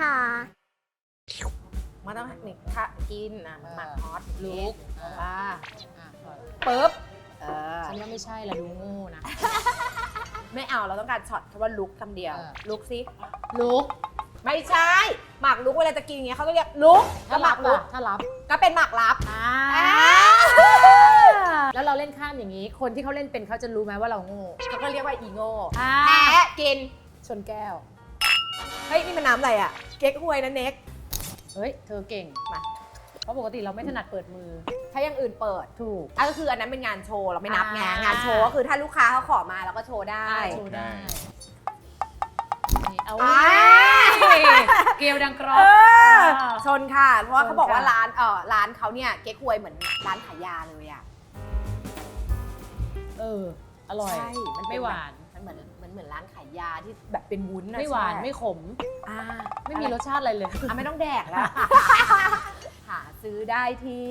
ค่ะมันต้องนี่ค่ะกินนะหมักฮอตลุกอ่าอะก่อนปึ๊บเออฉันว่าไม่ใช่ละดูโง่นะ ไม่เอาเราต้องการช็อตคำว่าลุกคำเดียวเออลุกสิลุก ไม่ใช่ หมักลุกเวลาจะกินอย่างเงี้ยเขาก็เรียกลุกก็ถ้าหรัมับกลุล่ะกถ้ารับก็เป็นหมักลับอ่าอ่าแล้วเราเล่นข้ามอย่างนี้ คนที่เขาเล่นเป็นเขาจะรู้ไหมว่าเราโง่เขาก็เรียกว่าอีโง่อ่าแอะกินชนแก้ว เฮ้ย นี่มันน้ำอะไรอะ เก๊กฮวยนะเน็ก เฮ้ย เธอเก่ง มา เพราะปกติเราไม่ถนัดเปิดมือ ถ้าอย่างอื่นเปิดถูก อะก็คืออันนั้นเป็นงานโชว์เราไม่นับไงอ่าง งานโชว์ก็คือถ้าลูกค้าเขาขอมาเราก็โชว์ได้ โชว์ได้นี่เอาอ่าเกลียวดังกรอเอบอชนค่ะ เพราะว่าชนเขาบอกว่าค่ะ ร้านเออร้านเขาเนี่ยเก๊กฮวยเหมือนร้านขายยาเลยอะ เออ อร่อย ใช่มันเป็น ไม่หวาน มันเหมือน เหมือนเหมือนร้านขายยาที่แบบเป็นวุ้นอะไม่หวานใช่ไม่ขม อ่าไม่มีรสชาติอะไรเลย อะไม่ต้องแดกแล้ว หาซื้อได้ที่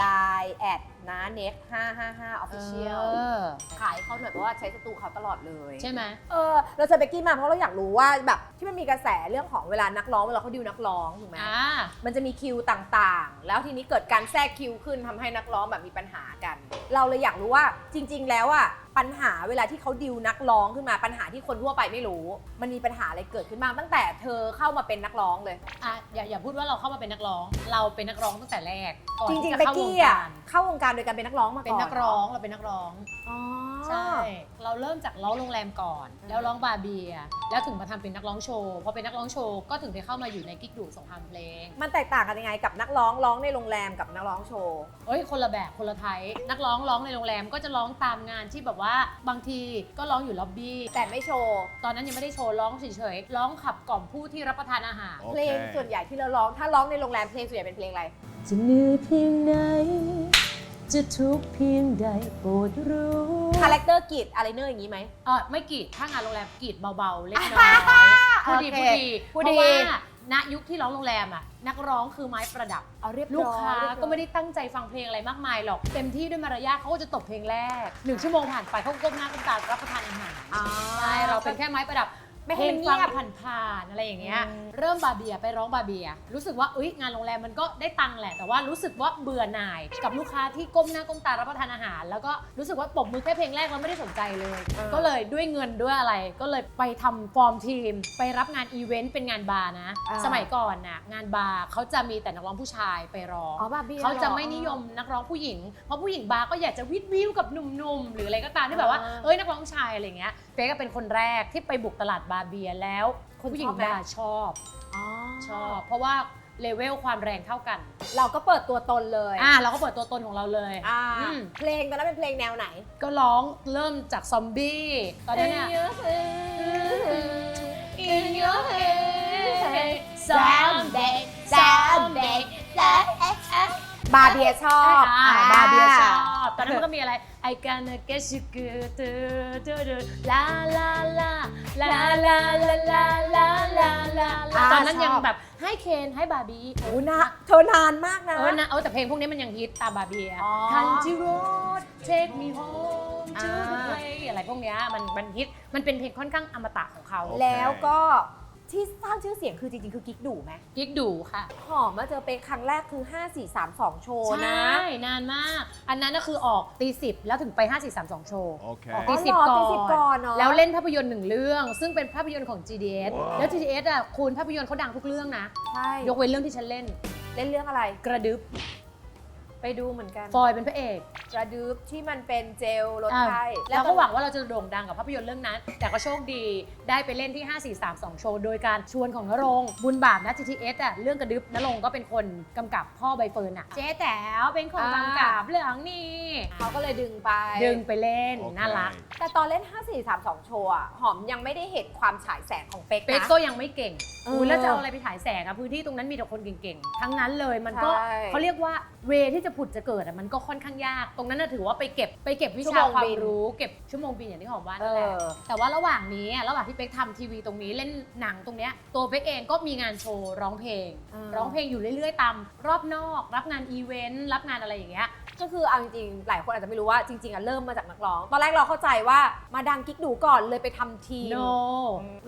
Line แอดนะเน็ก555 Official เออขายเขาหน่อยเพราะว่าใช้สตูเขาตลอดเลยใช่ไหม เออเราเชิญเบกกี้มาเพราะเราอยากรู้ว่าแบบที่มันมีกระแสเรื่องของเวลานักร้องเวลาเขาดิวนักร้องถูกไหม อ่า มันจะมีคิวต่างๆ แล้วทีนี้เกิดการแทรกคิวขึ้นทำให้นักร้องแบบมีปัญหากัน เราเลยอยากรู้ว่าจริง ๆ แล้วอะ ปัญหาเวลาที่เขาดิวนักร้องขึ้นมาปัญหาที่คนทั่วไปไม่รู้ มันมีปัญหาอะไรเกิดขึ้นบ้างตั้งแต่เธอเข้ามาเป็นนักร้องเลย อะอย่าอย่าพูดว่าเราเข้ามาเป็นนักร้อง เราเป็นนักร้องตั้งแต่แรกก่อนจริที่งๆจะเบกเข้าวงกี้อะการเข้าวงการโดยการเป็นนักร้องมาก่อนเป็นนักร้องเราเป็นนักร้อง อ๋อ ใช่ เราเริ่มจากร้องโรงแรมก่อน แล้วร้องบาร์เบียร์แล้วถึงมาทำเป็นนักร้องโชว์พอเป็นนักร้องโชว์ก็ถึงได้เข้ามาอยู่ในกิ๊กดูสงครามเพลง มันแตกต่างกันยังไงกับนักร้องร้องในโรงแรมกับนักร้องโชว์เอ้ยคนละแบบคนละไทยนักร้องร้องในโรงแรมก็จะร้องตามงานที่แบบว่าบางทีก็ร้องอยู่ล็อบบี้แต่ไม่โชว์ตอนนั้นยังไม่ได้โชว์ร้องเฉยๆร้องขับกล่อมผู้ที่รับประทานอาหาร เพลงส่วนใหญ่ที่เราร้องถ้าร้องในโรงแรมเพลงส่วนใหญ่เป็นเพลงอะไรจะเหนื่อยเพียงไหนจะทุกข์เพียงใดโปรดรู้ คาแรคเตอร์กรีดอะไรเนอร์อย่างนี้ไหม เออไม่กรีดถ้างานโรงแรมกรีดเบาๆเล็กน้อยพูดดีโอเคพูดดีพูดเพดี ราะว่าณยุคที่ร้องโรงแรมอะนักร้องคือไม้ประดับ เอาเรียบร้อยลูกค้าเรียบร้อยก็ไม่ได้ตั้งใจฟังเพลงอะไรมากมายหรอกเต็มที่ด้วยมารยาทเขาก็จะตบเพลงแรกหนึ่งชั่วโมงผ่านไปเขาก็ก้มหน้าก้มตารับประทานอาหารอ่า ใช่เราเป็นแค่ไม้ประดับ ไม่ให้มันเพลงเงีฟัยบงผ่านๆอะไรอย่างเงี้ยอืม เริ่มบาเบียไปร้องบาเบีย รู้สึกว่าเอ้ยงานโรงแรมมันก็ได้ตังค์แหละ แต่ว่ารู้สึกว่าเบื่อหน่าย กับลูกค้าที่ก้มหน้าก้มตารับประทานอาหาร แล้วก็รู้สึกว่าปรบมือแค่เพลงแรกแล้วไม่ได้สนใจเลยก็เลยด้วยเงินด้วยอะไร ก็เลยไปทำฟอร์มทีม ไปรับงานอีเวนต์เป็นงานบาร์นะ อ่า สมัยก่อนน่ะงานบาร์เขาจะมีแต่นักร้องผู้ชายไปร้อง อ๋อบาร์บี้เขาจะไม่นิยมนักร้องผู้หญิง เพราะผู้หญิงบาร์ก็อยากจะวิดวิวกับหนุ่มๆ หรืออะไรก็ตามที่แบบว่า อ่า เอ้ยนักร้องชายอะไรเงี้ย เฟก็เป็นคนแรกที่ไปบุกตลาดบาร์เบียร์แล้วคนผู้หญิงชอบไหมบาร์ชอบอ๋อชอบ เพราะว่าเลเวลความแรงเท่ากันเราก็เปิดตัวตนเลยอ่าเราก็เปิดตัวตนของเราเลย อ่าอืม เพลงตอนนั้นเป็นเพลงแนวไหนก็ร้องเริ่มจากซอมบี้ตอนนั้นน่ะ In your head someday someday บาร์เบียชอบอ่า อ่บาร์เบียชอบ ตอนนั้นมันก็มีอะไร I gonna get you good do do do la la la la la la la la la la อ่าตอนนั้นยังชอบแบบให้เคนให้บาร์บี้โอ้นะเธอนานมากนะเออนะเออแต่เพลงพวกนี้มันยังฮิตตามบาร์บี้อ๋อ Country Road Take Me Home to the อ่า Play อะไรพวกเนี้ยมันมันฮิตมันเป็นเพลงค่อนข้างอมตะของเขาโอเคแล้วก็ ที่สร้างชื่อเสียงคือจริงๆ คือกิ๊กดูไหมกิ๊กดูค่ะ หอมมาเจอเป็นครั้งแรกคือ 5 4 3 2 โชว์ใช่นะนานมาก อันนั้นก็คือออกตีสิบแล้วถึงไป 5 4 3 2 โชว์ Okay. ตีสิบอ๋อเหรอก่ตีสิบก่ออนนเนอะ แล้วเล่นภาพยนตร์หนึ่งเรื่อง ซึ่งเป็นภาพยนตร์ของ GDS แล้ว GDS อะคุณภาพยนตร์เขาดังทุกเรื่องนะ ใช่ยกเว้นเรื่องที่ฉันเล่น เล่นเรื่องอะไร กระดึบ ไปดูเหมือนกันฟอยเป็นพระเอกกระดึบที่มันเป็นเจลลดอะไข้เราก็หวังว่าเราจะโด่งดังกับภาพยนตร์เรื่องนั้น แต่ก็โชคดีได้ไปเล่นที่ 5 4 3 2 โชว์ โดยการชวนของนรงค์บุญบาปนะ GTS อะเรื่องกระดึบนรงค์ก็เป็นคนกำกับพ่อใบเฟิร์นอะ เจ๊แต๋วเป็นคนกำกับเรื่องนี้เขาก็เลยดึงไป ดึงไปเล่น Okay. น่ารัก แต่ตอนเล่น 5 4 3 2 โชว์อะหอมยังไม่ได้เห็นความฉายแสงของเป๊กเป๊กนะก็ยังไม่เก่งเอออุ้ยแล้วจะเอาอะไรไปถ่ายแสงอะพื้นที่ตรงนั้นมีแต่คนเก่งๆ ทั้งนั้นเลยมันก็ใช่ เขาเรียกว่าเวที่จะผุดจะเกิดอะมันก็ค่อนข้างยาก ตรงนั้นน่ะถือว่าไปเก็บไปเก็บวิชั่วชาโมงความบินรู้ เก็บชั่วโมงบินอย่างที่หอมว่าเอนั่นแหละอแต่ว่าระหว่างนี้อะระหว่างที่เป๊กทำทีวีตรงนี้เล่นหนังตรงเนี้ยตัวเป๊กเองก็มีงานโชว์ร้องเพลงอ่าร้องเพลงอยู่เรื่อยๆตามรอบนอก รับงานอีเวนต์รับงานอะไรอย่างเงี้ย ก็คือเอาจริงๆ หลายคนอาจจะไม่รู้ว่าจริงๆอะเริ่มมาจากนักร้อง ตอนแรกเราเข้าใจว่ามาดังกิ๊กดูก่อนเลยไปทำทีม no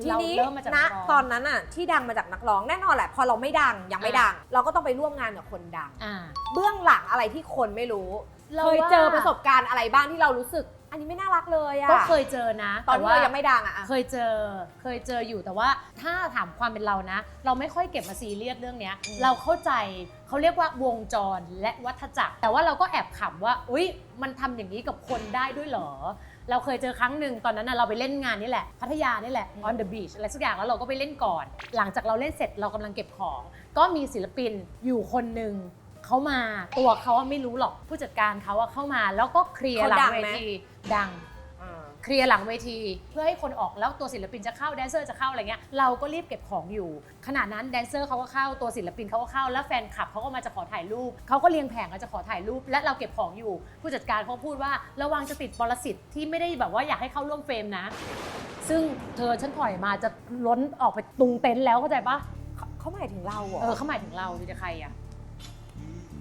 ทีเรานี้เริ่มมาจากณนักร้องตอนนั้นอะที่ดังมาจากนักร้องแน่นอนแหละ พอเราไม่ดังยังไม่ดัง เราก็ต้องไปร่วมงานกับคนดัง อ่า เบื้องหลังอะไรที่คนไม่รู้ เราเคยว่า เจอประสบการณ์อะไรบ้างที่เรารู้สึก อันนี้ไม่น่ารักเลยอะก็เคยเจอนะตอนที่แว่เรายังไม่ดังอะอะเคยเจอเคยเจออยู่แต่ว่าถ้าถามความเป็นเรานะ เราไม่ค่อยเก็บมาซีเรียสเรื่องเนี้ยอืมเราเข้าใจเขาเรียกว่าวงจรและวัฏจักร แต่ว่าเราก็แอบขำว่าอุ๊ยมันทำอย่างนี้กับคนได้ด้วยเหรอเราเคยเจอครั้งหนึ่งตอนนั้นนะเราไปเล่นงานนี่แหละ พัทยานี่แหละ on the beach อะไรสักอย่างแล้วเราก็ไปเล่นก่อน หลังจากเราเล่นเสร็จเรากำลังเก็บของ ก็มีศิลปินอยู่คนหนึ่ง เขามา ตัวเขาอะไม่รู้หรอกผู้จัดการเขาอะเข้ามา แล้วก็เคลียร์หลังเวทีดัง อ่า เคลียร์หลังเวที เพื่อให้คนออกแล้วตัวศิลปินจะเข้าแดนเซอร์จะเข้าอะไรเงี้ยเราก็รีบเก็บของอยู่ขณะนั้นแดนเซอร์เขาก็เข้าตัวศิลปินเขาก็เข้า แล้วแฟนคลับเขาก็มาจะขอถ่ายรูปเขาก็เรียงแผงกันจะขอถ่ายรูป และเราเก็บของอยู่ ผู้จัดการเขาพูดว่าระวังจะติดปรสิตที่ไม่ได้แบบว่าอยากให้เข้าร่วมเฟรมนะ ซึ่งเธอฉันถอยมาจะล้นออกไปตุงเต็นท์แล้วเข้าใจปะเขาเขาหมายถึงเราเหรอเออเขาหมายถึงเราจะใครอะ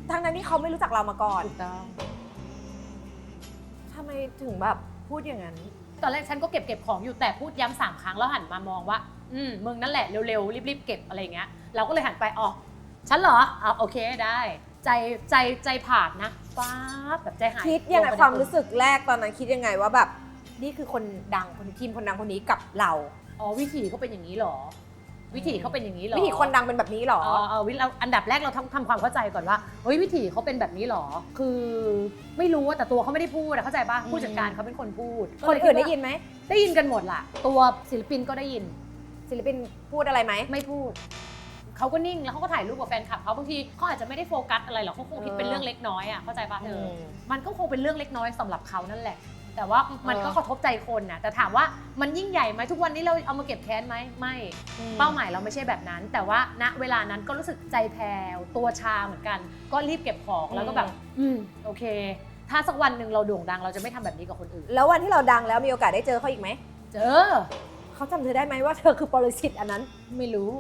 ทั้งนั้นที่เขาไม่รู้จักเรามาก่อนถูกต้องทำไมถึงแบบพูดอย่างนั้น ตอนแรกฉันก็เก็บเก็บของอยู่แต่พูดย้ำสามครั้งแล้วหันมามองว่า อืมมึงนั่นแหละเร็วๆรีบๆเก็บอะไรอย่างเงี้ย เราก็เลยหันไปอ๋อฉันเหรออะโอเคได้ ใจใจใจผ่านนะฟ้าบแบบใจหายคิดยังไงลปในความรู้สึกแรกตอนนั้นคิดยังไงว่าแบบ นี่คือคนดังคนทีมคนดังคนนี้กับเรา อ๋อวิถีเขาเป็นอย่างนี้เหรอ วิถีเขาเป็นอย่างนี้เหรอวิธีคนดังเป็นแบบนี้เหรออ๋อเออวิเราอันดับแรกเราทำทำความเข้าใจก่อนว่าเฮ้ยวิถีเขาเป็นแบบนี้เหรอ คือไม่รู้ว่าแต่ตัวเขาไม่ได้พูดอะเข้าใจปะอืม ผู้จัดการเขาเป็นคนพูดคนอื่นได้ก็เลยินไหมได้ยินกันหมดล่ะ ตัวศิลปินก็ได้ยิน ศิลปินพูดอะไรไหม ไม่พูด เขาก็นิ่งแล้วเขาก็ถ่ายรูปกับแฟนคลับเขาบางทีเขาอาจจะไม่ได้โฟกัสอะไรหรอกเขาคงคิดเป็นเรื่องเล็กน้อยอะเข้าใจป่ะเธออมันก็คงเป็นเรื่องเล็กน้อยสำหรับเขานั่นแหละ แต่ว่ามันก็เออกระทบใจคนนะแต่ถามว่ามันยิ่งใหญ่ไหมทุกวันนี้เราเอามาเก็บแค้นไหมไม่เป้าหมายเราไม่ใช่แบบนั้น แต่ว่าณเวลานั้นก็รู้สึกใจแผ่วตัวชาเหมือนกัน ก็รีบเก็บของแล้วก็แบบ อืมโอเค ถ้าสักวันหนึ่งเราโด่งดังเราจะไม่ทำแบบนี้กับคนอื่น แล้ววันที่เราดังแล้วมีโอกาสได้เจอเขาอีกไหมเจอเขาจำเธอได้ไหมว่าเธอคือปรสิตอันนั้นไม่รู้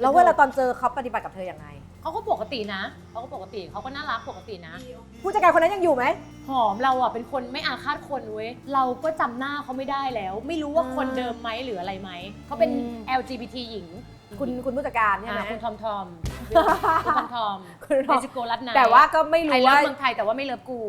แล้วเวลาตอนเจอเขาปฏิบัติกับเธออย่างไร เขาก็ปกตินะเขาก็ปกติเขาก็น่ารักปกตินะ ผู้จัดการคนนั้นยังอยู่ไหม หอมเราอะเป็นคนไม่อาฆาตคนเว้ยเราก็จำหน้าเขาไม่ได้แล้ว ไม่รู้ว่าอ่าคนเดิมไหมหรืออะไรไหมเขาเป็น อืม LGBT หญิงคุณคุณผู้จัดการใช่ไหมอ่าคุณทอมทอมคุณทอมทอมคุณเมจิโกรัตนายแต่ว่าก็ไม่ไอรู้เลิฟว่าเมืองไทยแต่ว่าไม่เลิฟกู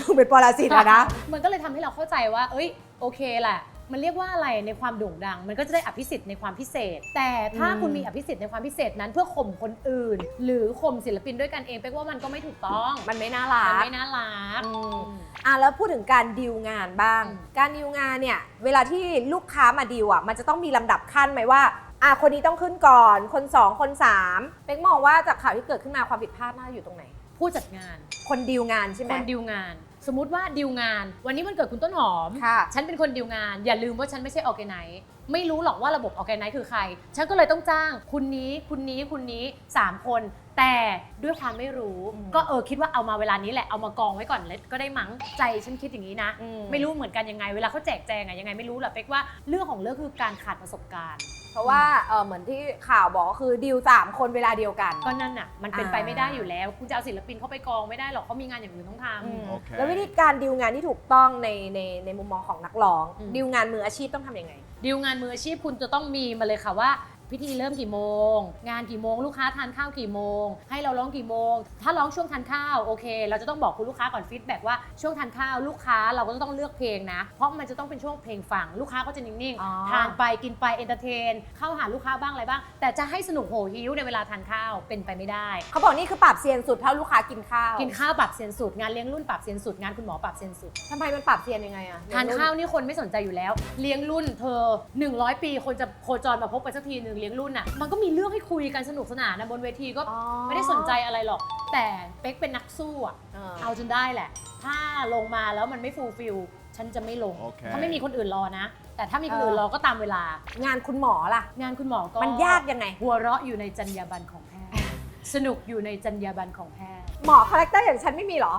ดูเป็นปรสิตอะนะ มันก็เลยทำให้เราเข้าใจว่า เอ้ย โอเคแหละ มันเรียกว่าอะไรในความโด่งดัง มันก็จะได้อภิสิทธิ์ในความพิเศษ แต่ถ้าอืมคุณมีอภิสิทธิ์ในความพิเศษนั้นเพื่อข่มคนอื่น หรือข่มศิลปินด้วยกันเองเป๊กว่ามันก็ไม่ถูกต้องมันไม่น่ารัมันกไม่น่ารัก อืมอะแล้วพูดถึงการดีลงานบ้าง อืม การดีลงานเนี่ย เวลาที่ลูกค้ามาดีลอะมันจะต้องมีลำดับขั้นไหมว่าอะคนนี้ต้องขึ้นก่อน คนสองคนสามเป๊กมองว่าจากข่าวที่เกิดขึ้นมาความผิดพลาดน่าจะอยู่ตรงไหน ผู้จัดงาน คนดีลงานใช่ไหมคนดีลงาน สมมุติว่าดีลงาน วันนี้มันเกิดคุณต้นหอม ค่ะ ฉันเป็นคนดีลงาน อย่าลืมว่าฉันไม่ใช่ออแกไนซ์ไม่รู้หรอกว่าระบบออแกไนซ์คือใคร ฉันก็เลยต้องจ้าง คุณนี้คุณนี้คุณนี้ 3 คน แต่ด้วยความไม่รู้ อืมก็เออคิดว่าเอามาเวลานี้แหละเอามากองไว้ก่อนเลยก็ได้มั้งใจฉันคิดอย่างนี้นะ อืไม่รู้เหมือนกันยังไง เวลาเขาแจกแจงอะยังไงไม่รู้แหละเป๊กว่าเรื่องของเรื่องคือการขาดประสบการณ์ เพราะว่าเออเหมือนที่ข่าวบอกก็คือดีลสามคนเวลาเดียวกัน ก็นั่นน่ะ มันเป็นอ่าไปไม่ได้อยู่แล้ว คุณจะเอาศิลปินเข้าไปกองไม่ได้หรอกเขามีงานอย่างอื่นต้องทำอืมโอเค แล้ววิธีการดีลงานที่ถูกต้องในในในมุมมองของนักร้อง อืมดีลงานมืออาชีพต้องทำยังไงดีลงานมืออาชีพคุณจะต้องมีมาเลยค่ะว่า พิธีเริ่มกี่โมง งานกี่โมง ลูกค้าทานข้าวกี่โมง ให้เราร้องกี่โมง ถ้าร้องช่วงทานข้าวโอเค เราจะต้องบอกคุณลูกค้าก่อนฟีดแบ็กว่าช่วงทานข้าวลูกค้าเราก็ต้องเลือกเพลงนะ เพราะมันจะต้องเป็นช่วงเพลงฟังลูกค้าก็จะนิ่งอ๋อ ๆทานไปกินไปเอนเตอร์เทนเข้าหาลูกค้าบ้างอะไรบ้าง แต่จะให้สนุกโหหิ้วในเวลาทานข้าวเป็นไปไม่ได้ เขาบอกนี่คือปรับเซียนสุดเท่าลูกค้ากินข้าวกินข้าวปรับเซียนสุดงานเลี้ยงรุ่นปรับเซียนสุดงานคุณหมอปรับเซียนสุด ทำไมมันปรับเซียนยังไงอะทานข้าวนี่คนไม่สนใจอยู่แล้ว เลี้ยงรุ่นเธอ 100 ปีคนจะโคจรมาพบกันสักทีหนึ่งเลี้ยงรุ่นอะ มันก็มีเรื่องให้คุยกันสนุกสนานนะบนเวทีก็อ๋อ ไม่ได้สนใจอะไรหรอก แต่เป๊กเป็นนักสู้อะ เออ เอาจนได้แหละ ถ้าลงมาแล้วมันไม่ฟูลฟิล ฉันจะไม่ลง โอเค ถ้าไม่มีคนอื่นรอนะ แต่ถ้ามีคนอื่นรอก็ตามเวลา งานคุณหมอล่ะ งานคุณหมอก็มันยากยังไง หัวเราะอยู่ในจรรยาบรรณของแพทย์ สนุกอยู่ในจรรยาบรรณของแพทย์ หมอคาแรคเตอร์อย่างฉันไม่มีเหรอ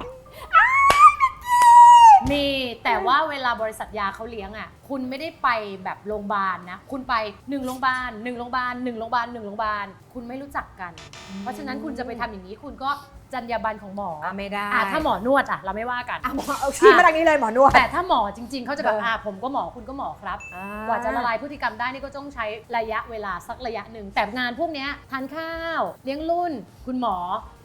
มีแต่ว่าเวลาบริษัทยาเขาเลี้ยงอะ คุณไม่ได้ไปแบบโรงพยาบาลนะ คุณไปหนึ่งโรงพยาบาลหนึ่งโรงพยาบาลหนึ่งโรงพยาบาลหนึ่งโรงพยาบาลคุณไม่รู้จักกัน เพราะฉะนั้นคุณจะไปทำอย่างนี้คุณก็จรรยาบรรณของหมออะไม่ได้อะถ้าหมอนวดอะเราไม่ว่ากัน อะหมอเอาชี้มาทางนี้เลยหมอนวด แต่ถ้าหมอจริง ๆเขาจะแบบเอออ่ อ่าผมก็หมอคุณก็หมอครับกว่าจะละลายพฤติกรรมได้นี่ก็ต้องใช้ระยะเวลาสักระยะหนึ่ง แต่งานพวกเนี้ยทานข้าว เลี้ยงรุ่น คุณหมอ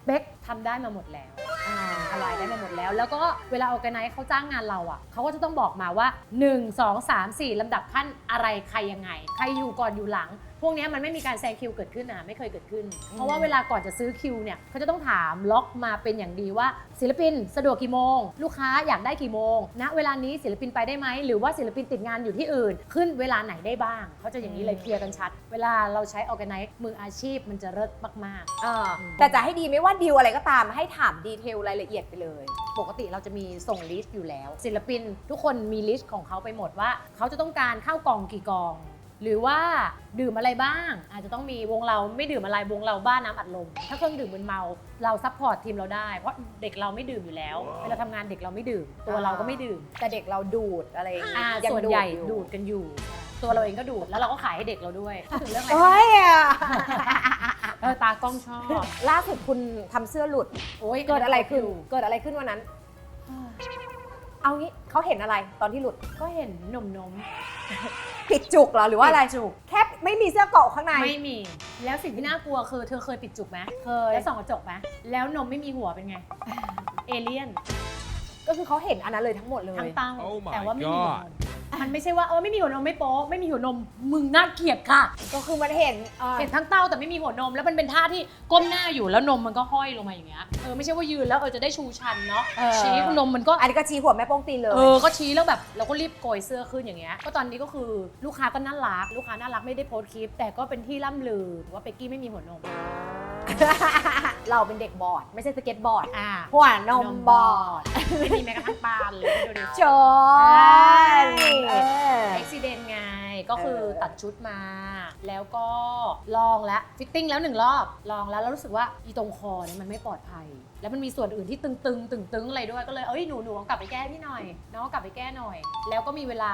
เบคทำได้มาหมดแล้วอ่าอะไรได้มาหมดแล้ว แล้วก็เวลาออกไนเขาจ้างงานเราอะเขาก็จะต้องบอกมาว่า 1 2 3 4ลำดับขั้นอะไรใครยังไง ใครอยู่ก่อนอยู่หลัง พวกเนี้ยมันไม่มีการแซงคิวเกิดขึ้นนะไม่เคยเกิดขึ้น เพราะว่าเวลาก่อนจะซื้อคิวเนี่ยเขาจะต้องถามล็อกมาเป็นอย่างดีว่าศิลปินสะดวกกี่โมง ลูกค้าอยากได้กี่โมงณเวลานี้ศิลปินไปได้ไหมหรือว่าศิลปินติดงานอยู่ที่อื่น ขึ้นเวลาไหนได้บ้างเขาจะอย่างนี้เลยเคลียร์กันชัด เวลาเราใช้ออกไนมืออาชีพมันจะเลิศมากๆ เออแต่จะให้ดีไม่ว่าดีลอะไรก็ตามให้ถามดีเทลรายละเอียดไปเลย ปกติเราจะมีส่งลิสต์อยู่แล้ว ศิลปินทุกคนมีลิสต์ของเขาไปหมดว่า เขาจะต้องการข้าวกล่องกี่กล่อง หรือว่าดื่มอะไรบ้าง อาจจะต้องมีวงเราไม่ดื่มอะไรวงเราบ้าน้ำอัดลม ถ้าเครื่องดื่มมึนเมาเราซัพพอร์ตทีมเราได้ เพราะเด็กเราไม่ดื่มอยู่แล้วเวลาทำงานเด็กเราไม่ดื่ม ตัวเราก็ไม่ดื่มแต่เด็กเราดูดอะไรอย่างงี้อ่ายังส่วนใหญ่อยู่ ดูดกันอยู่ ตัวเราเองก็ดูดแล้วเราก็ขายให้เด็กเราด้วยถึงเรื่องอะไรเฮ้ยอะเออตากล้องชอบล่าสุดคุณทำเสื้อหลุด โอ้ยเกิดอะไรขึ้น เกิดอะไรขึ้นวันนั้น เอางี้เขาเห็นอะไรตอนที่หลุด ก็เห็นหนมนม ปิดจุกเหรอหรือว่าอะไรจุก แค่ไม่มีเสื้อเกราะข้างใน ไม่มี แล้วสิ่งที่น่ากลัวคือเธอเคยปิดจุกไหมเคย แล้วส่องกระจกไหมแล้วนมไม่มีหัวเป็นไง เอเลี่ยนก็คือเขาเห็นอันนั้นเลยทั้งหมดเลย ทั้งเต้า Oh my แต่ว่าไม่มีหัวน God มมันไม่ใช่ว่าเออไม่มีหัวนมไม่โป๊ะไม่มีหัวนมมึงน่าเกลียดค่ะ ก็คือมันเห็นเอ่อเห็นทั้งเต้าแต่ไม่มีหัวนม แล้วมันเป็นท่าที่ก้มหน้าอยู่แล้วนมมันก็ห้อยลงมาอย่างเงี้ยเออไม่ใช่ว่ายืนแล้วเออจะได้ชูชันเนาะเออ ชี้นมมันก็อันนี้ก็ชี้หัวแม่โป้งตีนเลย เออก็ชี้แล้วแบบเราก็รีบโกยเสื้อขึ้นอย่างเงี้ยก็ตอนนี้ก็คือลูกค้าก็น่ารักลูกค้าน่ารักไม่ได้โพสต์คลิป แต่ก็เป็นที่ล่ำลือว่าเป็กกี้ไม่มีหัวนม เราเป็นเด็กบอร์ด ไม่ใช่สเก็ตบอร์ดอ่า หัวนมบอร์ดไม่มีแม้กระทั่งปานเลยดูดิจนเอออุบิเหตุไง ก็คือเออตัดชุดมา แล้วก็ลองแล้วฟิตติ้งแล้วหนึ่งรอบ ลองแล้วแล้วรู้สึกว่าอีตรงคอเนี่ยมันไม่ปลอดภัย แล้วมันมีส่วนอื่นที่ตึงๆตึงๆอะไรด้วยก็เลยเอ้ยหนูหนูกลับไปแก้พี่หน่อยน้องกลับไปแก้หน่อย แล้วก็มีเวลา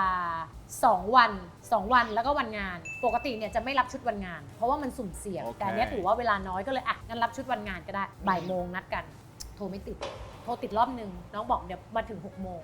2 วัน 2 วันแล้วก็วันงาน ปกติเนี่ยจะไม่รับชุดวันงาน เพราะว่ามันสุ่มเสี่ยงโอเคแต่อันเนี้ยถือว่าเวลาน้อยก็เลยอะงั้นรับชุดวันงานก็ได้บ่ายโมงนัดกัน โทรไม่ติด โทรติดรอบหนึ่งน้องบอกเดี๋ยวมาถึง6โมง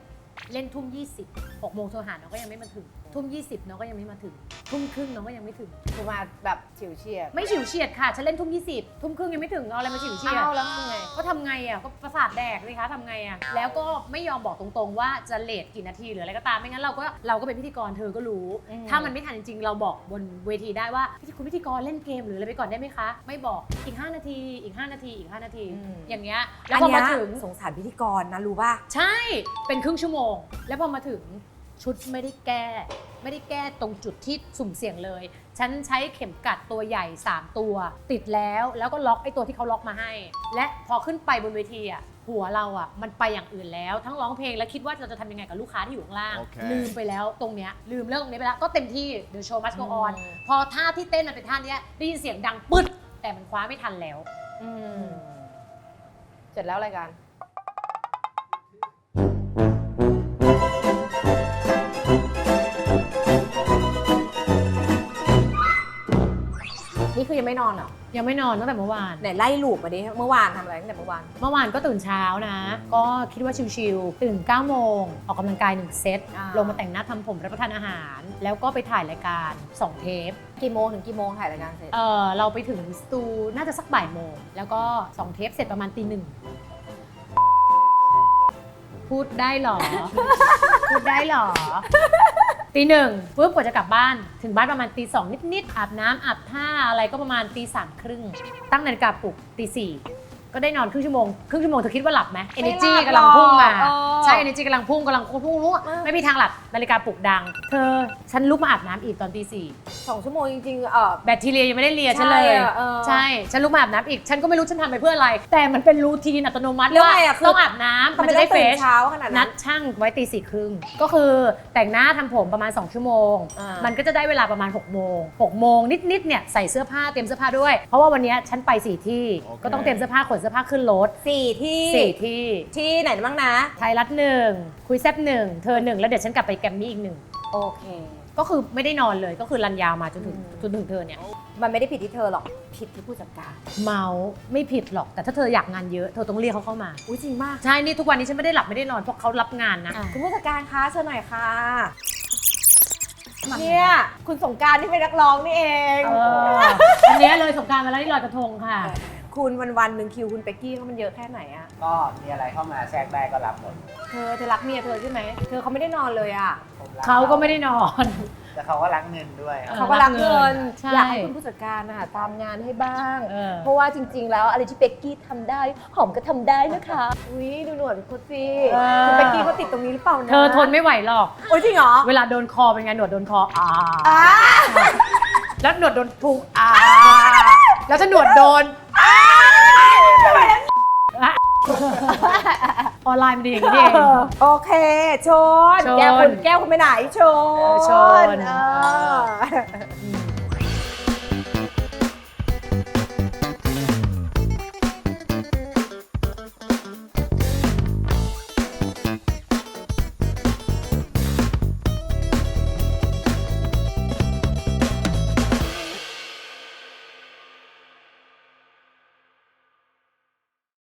เล่นทุ่ม20 6โมงโทรหาน้องก็ยังไม่มาถึง ทุ่ม20 น้องก็ยังไม่มาถึง ทุ่มครึ่งน้องก็ยังไม่ถึง คือมาแบบฉิวเฉียดไม่ฉิวเฉียดค่ะฉันเล่นทุ่ม20 ทุ่มครึ่งยังไม่ถึงเอาอะไรมาฉิวเฉียดอ้าวแล้วทำไง ก็ทำไงอะก็ประสาทแดกเลยคะทำไงอะแล้วก็ไม่ยอมบอกตรงๆ ว่าจะเลทกี่นาทีหรืออะไรก็ตามไม่งั้นเราก็เราก็เป็นพิธีกรเธอก็รู้ อืม ถ้ามันไม่ทันจริงๆ เราบอกบนเวทีได้ว่าพิธีคุณพิธีกรเล่นเกมหรืออะไรไปก่อนได้ไหมคะ ไม่บอกอีก 5 นาทีอีก 5 นาทีอีก 5 นาที อย่างเงี้ยแล้วพอมาถึง สงสารพิธีกรนะรู้ป่ะ ใช่ เป็นครึ่งชั่วโมง แล้วพอมาถึง ชุดไม่ได้แก้ ไม่ได้แก้ตรงจุดที่สุ่มเสี่ยงเลย ฉันใช้เข็มกัดตัวใหญ่ 3 ตัว ติดแล้วแล้วก็ล็อกไอ้ตัวที่เขาล็อกมาให้ และพอขึ้นไปบนเวทีอะหัวเราอะมันไปอย่างอื่นแล้ว ทั้งร้องเพลงและคิดว่าเราจะทำยังไงกับลูกค้าที่อยู่ข้างล่างโอเคลืมไปแล้วตรงเนี้ยลืมเรื่องตรงนี้ไปแล้วก็เต็มที่ The show must go on อืมพอท่าที่เต้นมันเป็นท่าเนี้ยได้ยินเสียงดังปึ๊ดแต่มันคว้าไม่ทันแล้วอืมเสร็จแล้วรายการ นี่คือยังไม่นอนเหรอยังไม่นอนตั้งแต่เมื่อวาน ไหนไล่ลูปมาดิเมื่อวานทำอะไรตั้งแต่เมื่อวาน เมื่อวานก็ตื่นเช้านะ ก็คิดว่าชิลๆตื่น9โมง ออกกำลังกาย 1 เซต อ่า ลงมาแต่งหน้าทำผมรับประทานอาหาร แล้วก็ไปถ่ายรายการ 2 เทป กี่โมงถึงกี่โมงถ่ายรายการเสร็จ เออเราไปถึงสตูน่าจะสักบ่ายโมง แล้วก็ 2 เทปเสร็จประมาณตีหนึ่งพูดได้เหรอ พูดได้เหรอ ตีหนึ่งปุ๊บกว่าจะกลับบ้าน ถึงบ้านประมาณตีสองนิดๆอาบน้ำอาบท่าอะไรก็ประมาณตีสามครึ่งตั้งนาฬิกาปลุกตีสี่ ก็ได้นอนครึ่งชั่วโมง ครึ่งชั่วโมงเธอคิดว่าหลับไหม energy ไม่หลับกำลังพุ่งมาหรอกเออใช่ energy กำลังพุ่งกำลังพุ่งพุ่งพุ่งเออไม่มีทางหลับ นาฬิกาปลุกดัง เธอ ฉันลุกมาอาบน้ำอีกตอนตีสี่สองชั่วโมงจริงๆเออ แบคทีเรียยังไม่ได้เลียฉันเลย ใช่อะเออใช่ ฉันลุกมาอาบน้ำอีก ฉันก็ไม่รู้ฉันทำไปเพื่ออะไร แต่มันเป็นรูทีนอัตโนมัติแล้วว่าไงอะคือ ต้องอาบน้ำทำมันไมจะต้อได้งเฟตื่นช เช้าขนาดนันั้ดน ช่างไว้ตีสี่ครึ่งก็คือแต่งหน้าทำผมประมาณ 2 ชั่วโมง อ่ามัมันก็จะได้เวลาประมาณ6โมง6โมงนิดๆเนี่ยใส่เสื้อผ้าเตรียมเสื้อผ้าด้วย เพราะว่าวันเนี้ยฉันไป4ที่ โอเค ก็ต้องเตรียมเสื้อผ้าขนเสื้อผ้าขึ้นรถสี่ที่สี่ที่ที่ไหนบ้างนะ ไทยรัฐหนึ่งคุยแซบหนึ่งเธอหนึ่งแล้วเดี๋ยวฉันกลับไปแกรมมี่อีกหนึ่งโอเค ก็คือไม่ได้นอนเลยก็คือรันยาวมาจนถึงอืมจนถึงเธอเนี่ย มันไม่ได้ผิดที่เธอหรอกผิดที่ผู้จัดการเมาไม่ผิดหรอกแต่ถ้าเธออยากงานเยอะเธอต้องเรียกเขาเข้ามาอุ้ยจริงมากใช่นี่ทุกวันนี้ฉันไม่ได้หลับไม่ได้นอนเพราะเขารับงานนะคุณผู้จัดการคะเชิญหน่อยค่ะเนี่ยคุณสงกรารที่เป็นนักร้องนี่เองเอออันเนี้ยเลยสงกรารมาแล้วที่ลอยกระทงค่ะ คุณวันวันๆหนึ่งคิวคุณเป็กกี้เขามันเยอะแค่ไหนอะก็มีอะไรเข้ามาแทรกได้ก็รับหมดเธอเธอรักเมียเธอใช่ไหมเธอเขาไม่ได้นอนเลยอะ ผมรักเขาก็ไม่ได้นอน แต่เขาก็รักเงินด้วยครับเออเขาก็รักเงินใช่ อยากให้คุณผู้จัดการนะคะตามงานให้บ้าง เออเพราะว่าจริง ๆ แล้วอะไรที่เป็กกี้ทำได้ หอมก็ทำได้นะคะ อุ้ยดูหนวดคุณสิเออ คุณเป็กกี้เขาติดตรงนี้หรือเปล่านะเธอทนไม่ไหวหรอก โอ้ยจริงเหรอเวลาโดนคอเป็นไงหนวดโดนคออ่าอ่าแล้วหนวดโดนพุงอ่าแล้วถ้าหนวดโดนอะ ออนไลน์มันดีอย่างนี้เอง โอเคชน ชน แก้วคุณแก้วคุณไปไหนชนเออชน เออ